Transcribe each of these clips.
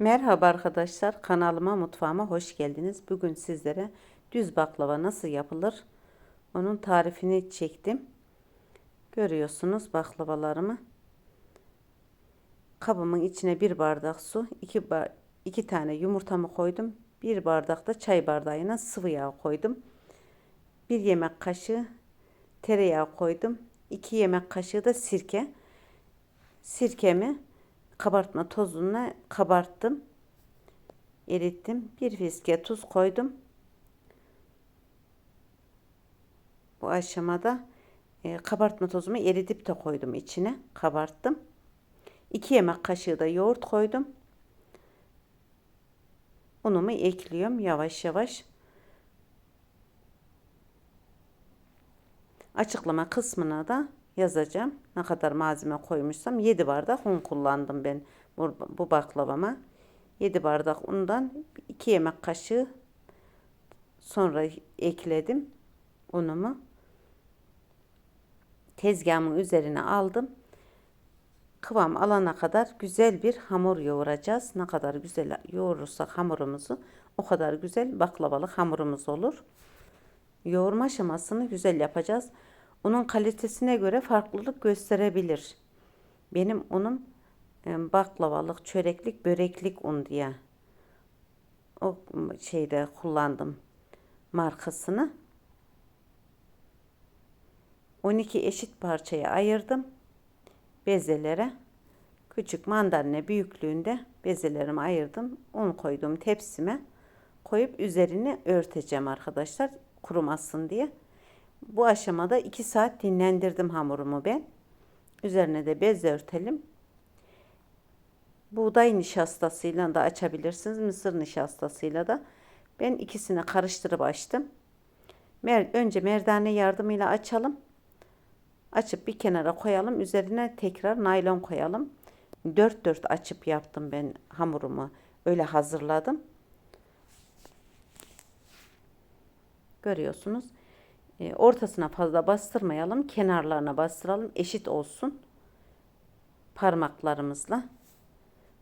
Merhaba arkadaşlar, kanalıma mutfağıma hoş geldiniz. Bugün sizlere düz baklava nasıl yapılır onun tarifini çektim. Görüyorsunuz baklavalarımı. Kabımın içine bir bardak su, iki, iki tane yumurtamı koydum. Bir bardak da çay bardağına sıvı yağ koydum. Bir yemek kaşığı tereyağı koydum. iki yemek kaşığı da sirke. Sirkemi kabartma tozuna kabarttım. Erittim. Bir fiske tuz koydum. Bu aşamada e, kabartma tozumu eritip de koydum içine. Kabarttım. 2 yemek kaşığı da yoğurt koydum. Unumu ekliyorum yavaş yavaş. Açıklama kısmına da yazacağım. Ne kadar malzeme koymuşsam 7 bardak un kullandım ben bu, bu baklavama. 7 bardak undan 2 yemek kaşığı sonra ekledim unumu. Tezgahımın üzerine aldım. Kıvam alana kadar güzel bir hamur yoğuracağız. Ne kadar güzel yoğurursak hamurumuzu o kadar güzel baklavalık hamurumuz olur. Yoğurma aşamasını güzel yapacağız. Unun kalitesine göre farklılık gösterebilir. Benim unum e, baklavalık, çöreklik, böreklik un diye o şeyde kullandım markasını. 12 eşit parçaya ayırdım. Bezelere küçük mandalina büyüklüğünde bezelerimi ayırdım. Un koydum tepsime koyup üzerine örteceğim arkadaşlar kurumasın diye. Bu aşamada 2 saat dinlendirdim hamurumu ben. Üzerine de bez örtelim. Buğday nişastasıyla da açabilirsiniz. Mısır nişastasıyla da. Ben ikisini karıştırıp açtım. Mer önce merdane yardımıyla açalım. Açıp bir kenara koyalım. Üzerine tekrar naylon koyalım. Dört dört açıp yaptım ben hamurumu. Öyle hazırladım. Görüyorsunuz. E, ortasına fazla bastırmayalım. Kenarlarına bastıralım. Eşit olsun. Parmaklarımızla.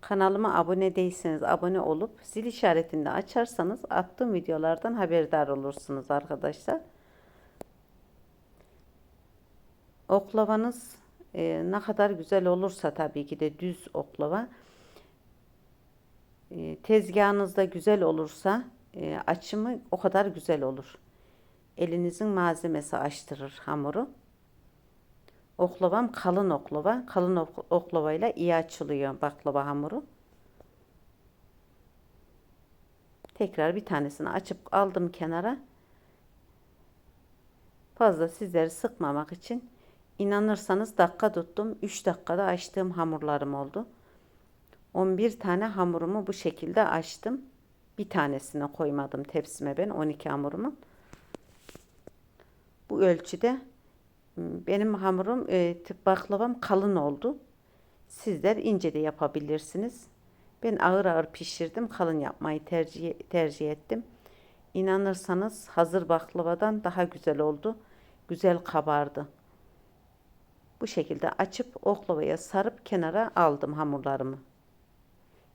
Kanalıma abone değilseniz abone olup zil işaretini de açarsanız attığım videolardan haberdar olursunuz arkadaşlar. Oklavanız e, ne kadar güzel olursa tabii ki de düz oklava. E, tezgahınızda güzel olursa e, açımı o kadar güzel olur. Elinizin malzemesi açtırır hamuru. Oklavam kalın oklava. Kalın oklavayla iyi açılıyor baklava hamuru. Tekrar bir tanesini açıp aldım kenara. Fazla sizleri sıkmamak için inanırsanız dakika tuttum. 3 dakikada açtığım hamurlarım oldu. 11 tane hamurumu bu şekilde açtım. Bir tanesine koymadım tepsime ben 12 hamurumu. Bu ölçüde benim hamurum e, baklavam kalın oldu. Sizler ince de yapabilirsiniz. Ben ağır ağır pişirdim. Kalın yapmayı tercih, tercih ettim. İnanırsanız hazır baklavadan daha güzel oldu. Güzel kabardı. Bu şekilde açıp oklavaya sarıp kenara aldım hamurlarımı.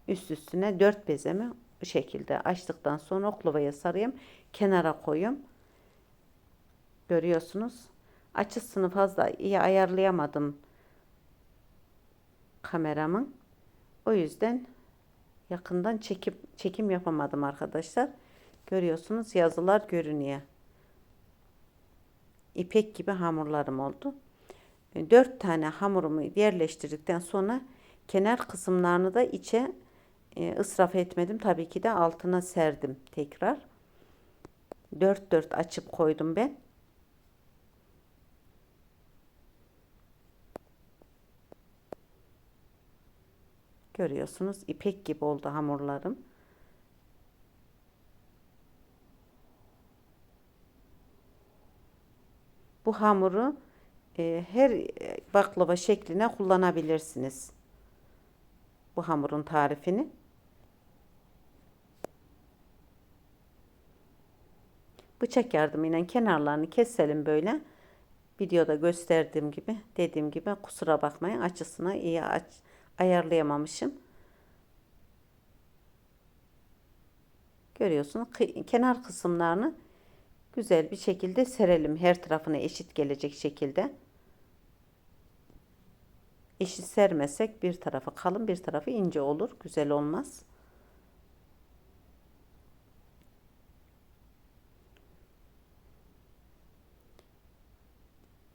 Üst üstüne dört bezemi bu şekilde açtıktan sonra oklavaya sarayım. Kenara koyuyorum. Görüyorsunuz. Açısını fazla iyi ayarlayamadım kameramın. O yüzden yakından çekim, çekim yapamadım arkadaşlar. Görüyorsunuz yazılar görünüyor. İpek gibi hamurlarım oldu. 4 tane hamurumu yerleştirdikten sonra kenar kısımlarını da içe e, ısraf etmedim. Tabii ki de altına serdim tekrar. 4 4 açıp koydum ben. Görüyorsunuz ipek gibi oldu hamurlarım. Bu hamuru e, her baklava şekline kullanabilirsiniz. Bu hamurun tarifini. Bıçak yardımıyla kenarlarını keselim böyle. Videoda gösterdiğim gibi, dediğim gibi kusura bakmayın açısına iyi aç ayarlayamamışım. Görüyorsunuz kenar kısımlarını güzel bir şekilde serelim. Her tarafına eşit gelecek şekilde. Eşit sermesek bir tarafı kalın bir tarafı ince olur. Güzel olmaz.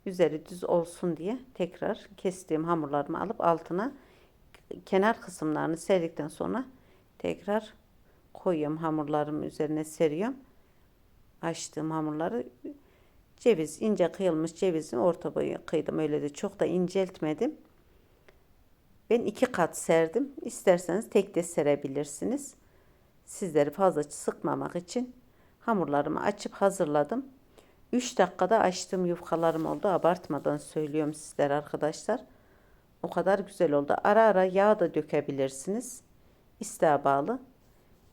Üzeri düz olsun diye tekrar kestiğim hamurlarımı alıp altına kenar kısımlarını serdikten sonra tekrar koyuyorum hamurlarımın üzerine seriyorum. Açtığım hamurları ceviz ince kıyılmış cevizi orta boyu kıydım öyle de çok da inceltmedim. Ben iki kat serdim. İsterseniz tek de serebilirsiniz. Sizleri fazla sıkmamak için hamurlarımı açıp hazırladım. 3 dakikada açtığım yufkalarım oldu. Abartmadan söylüyorum sizlere arkadaşlar. O kadar güzel oldu. Ara ara yağ da dökebilirsiniz. İsteğe bağlı.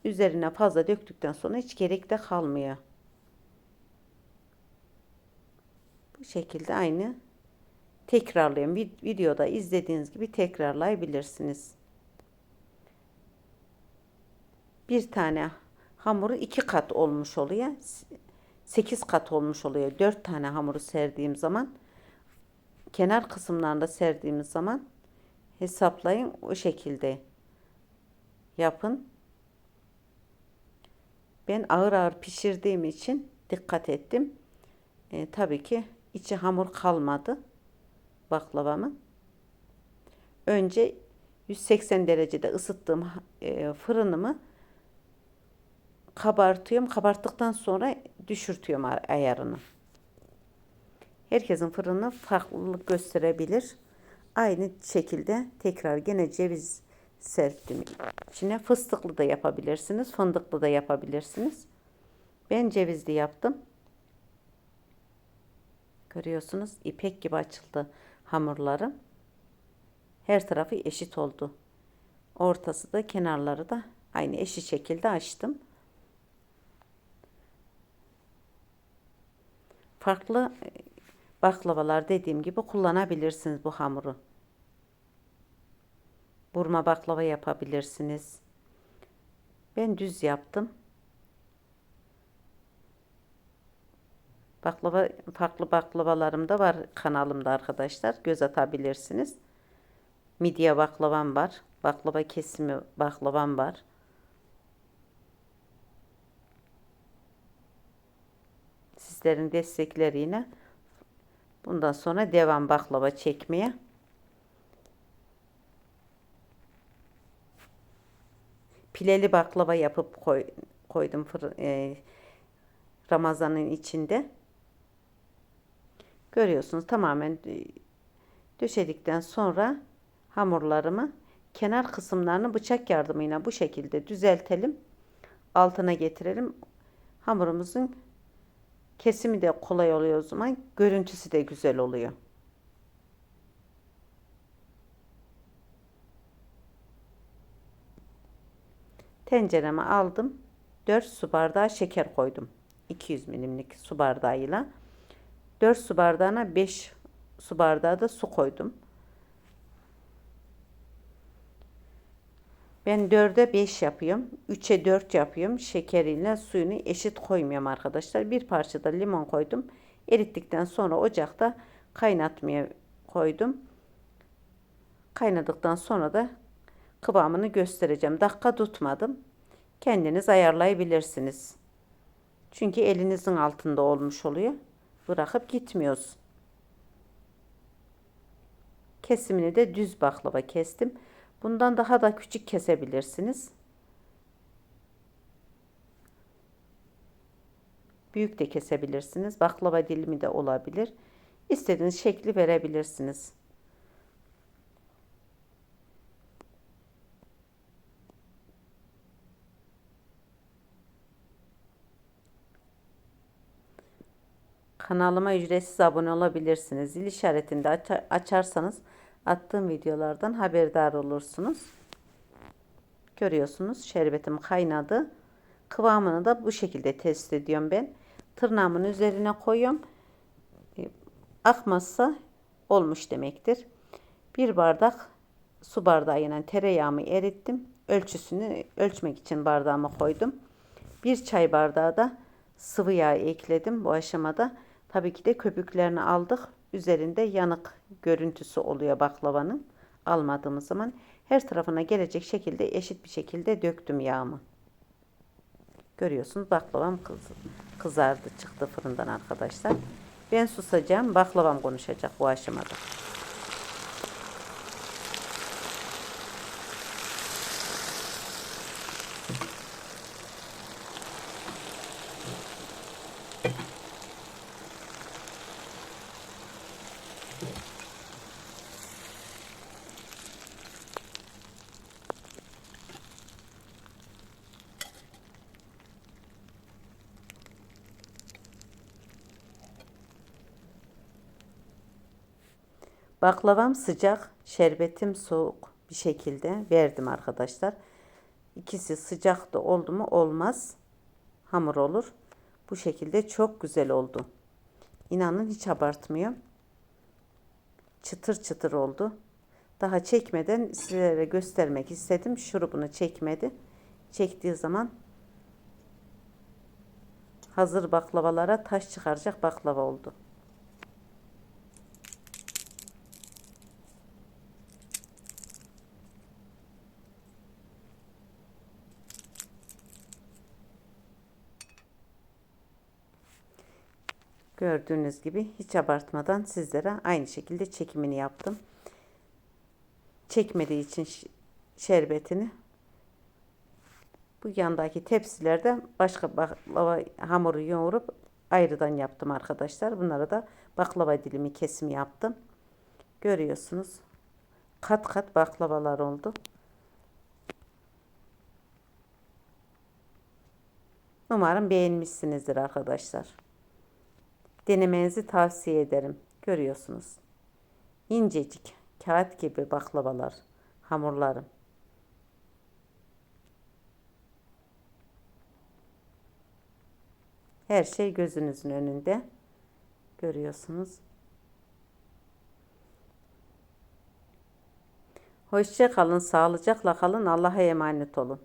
Üzerine fazla döktükten sonra hiç gerek de kalmıyor. Bu şekilde aynı tekrarlayın. Videoda izlediğiniz gibi tekrarlayabilirsiniz. Bir tane hamuru iki kat olmuş oluyor. 8 kat olmuş oluyor. 4 tane hamuru serdiğim zaman kenar kısımlarında serdiğimiz zaman hesaplayın o şekilde yapın. Ben ağır ağır pişirdiğim için dikkat ettim. E, tabii ki içi hamur kalmadı baklavamın. Önce 180 derecede ısıttığım e, fırınımı kabartıyorum. Kabarttıktan sonra düşürtüyorum ayarını. Herkesin fırını farklılık gösterebilir. Aynı şekilde tekrar gene ceviz serptim içine. Fıstıklı da yapabilirsiniz. Fındıklı da yapabilirsiniz. Ben cevizli yaptım. Görüyorsunuz ipek gibi açıldı hamurlarım. Her tarafı eşit oldu. Ortası da kenarları da aynı eşit şekilde açtım. Farklı baklavalar dediğim gibi kullanabilirsiniz bu hamuru. Burma baklava yapabilirsiniz. Ben düz yaptım. Baklava farklı baklavalarım da var kanalımda arkadaşlar. Göz atabilirsiniz. Midye baklavam var. Baklava kesimi baklavam var. Sizlerin destekleriyle bundan sonra devam baklava çekmeye. Pileli baklava yapıp koy, koydum e, Ramazan'ın içinde. Görüyorsunuz tamamen döşedikten sonra hamurlarımı kenar kısımlarını bıçak yardımıyla bu şekilde düzeltelim. Altına getirelim. Hamurumuzun kesimi de kolay oluyor o zaman. Görüntüsü de güzel oluyor. Tencereme aldım. 4 su bardağı şeker koydum. 200 milimlik su bardağıyla. 4 su bardağına 5 su bardağı da su koydum. Ben 4'e 5 yapıyorum. 3'e 4 yapıyorum. Şekeriyle suyunu eşit koymuyorum arkadaşlar. Bir parça da limon koydum. Erittikten sonra ocakta kaynatmaya koydum. Kaynadıktan sonra da kıvamını göstereceğim. Dakika tutmadım. Kendiniz ayarlayabilirsiniz. Çünkü elinizin altında olmuş oluyor. Bırakıp gitmiyoruz. Kesimini de düz baklava kestim. Bundan daha da küçük kesebilirsiniz. Büyük de kesebilirsiniz. Baklava dilimi de olabilir. İstediğiniz şekli verebilirsiniz. Kanalıma ücretsiz abone olabilirsiniz. Zil işaretini de açarsanız attığım videolardan haberdar olursunuz. Görüyorsunuz şerbetim kaynadı. Kıvamını da bu şekilde test ediyorum ben. Tırnağımın üzerine koyuyorum. E, akmazsa olmuş demektir. Bir bardak su bardağıyla tereyağımı erittim. Ölçüsünü ölçmek için bardağıma koydum. Bir çay bardağı da sıvı yağ ekledim bu aşamada. Tabii ki de köpüklerini aldık. Üzerinde yanık görüntüsü oluyor baklavanın. Almadığımız zaman her tarafına gelecek şekilde eşit bir şekilde döktüm yağımı. Görüyorsunuz baklavam kız, kızardı çıktı fırından arkadaşlar. Ben susacağım baklavam konuşacak bu aşamada. Baklavam sıcak, şerbetim soğuk bir şekilde verdim arkadaşlar. İkisi sıcak da oldu mu olmaz. Hamur olur. Bu şekilde çok güzel oldu. İnanın hiç abartmıyorum. Çıtır çıtır oldu. Daha çekmeden sizlere göstermek istedim. Şurubunu çekmedi. Çektiği zaman hazır baklavalara taş çıkaracak baklava oldu. Gördüğünüz gibi hiç abartmadan sizlere aynı şekilde çekimini yaptım. Çekmediği için şerbetini bu yandaki tepsilerde başka baklava hamuru yoğurup ayrıdan yaptım arkadaşlar. Bunlara da baklava dilimi kesimi yaptım. Görüyorsunuz. Kat kat baklavalar oldu. Umarım beğenmişsinizdir arkadaşlar. Denemenizi tavsiye ederim. Görüyorsunuz. İncecik, kağıt gibi baklavalar, hamurlarım. Her şey gözünüzün önünde. Görüyorsunuz. Hoşça kalın, sağlıcakla kalın. Allah'a emanet olun.